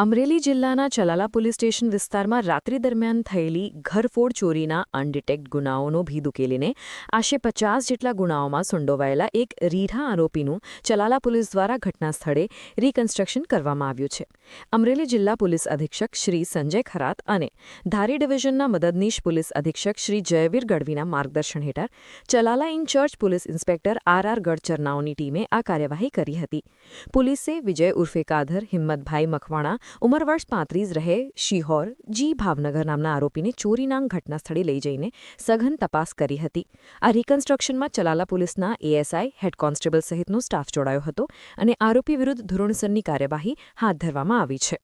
અમરેલી જિલ્લાના Chalala police station વિસ્તારમાં રાત્રિ દરમિયાન થયેલી ઘરફોડ ચોરીના અનડિટેક્ટ ગુનાઓનો ભીદ ઉકેલીને આશરે પચાસ જેટલા ગુનાઓમાં સંડોવાયેલા એક રીઢા આરોપીનું ચલાલા પોલીસ દ્વારા ઘટના સ્થળે રિકન્સ્ટ્રક્શન કરવામાં આવ્યું છે. અમરેલી જિલ્લા પોલીસ અધિક્ષક શ્રી સંજય ખરાત અને ધારી ડિવિઝનના મદદનીશ પોલીસ અધિક્ષક શ્રી જયવીર ગઢવીના માર્ગદર્શન હેઠળ Chalala in charge police inspector R R ગઢચરનાઓની ટીમે આ કાર્યવાહી કરી હતી. પોલીસે વિજય ઉર્ફે કાધર, હિંમતભાઈ મકવાણા ઉંમર વર્ષ પાંત્રીસ રહે, શિહોર, જી ભાવનગર નામના આરોપીને ચોરીનાંગ ઘટના સ્થળે લઈ જઈને સઘન તપાસ કરી હતી. આ રિકન્સ્ટ્રક્શનમાં ચલાલા પોલીસના એએસઆઈ હેડ કોન્સ્ટેબલ સહિતનો સ્ટાફ જોડાયો હતો અને આરોપી વિરુદ્ધ ધોરણસરની કાર્યવાહી હાથ ધરવામાં આવી છે.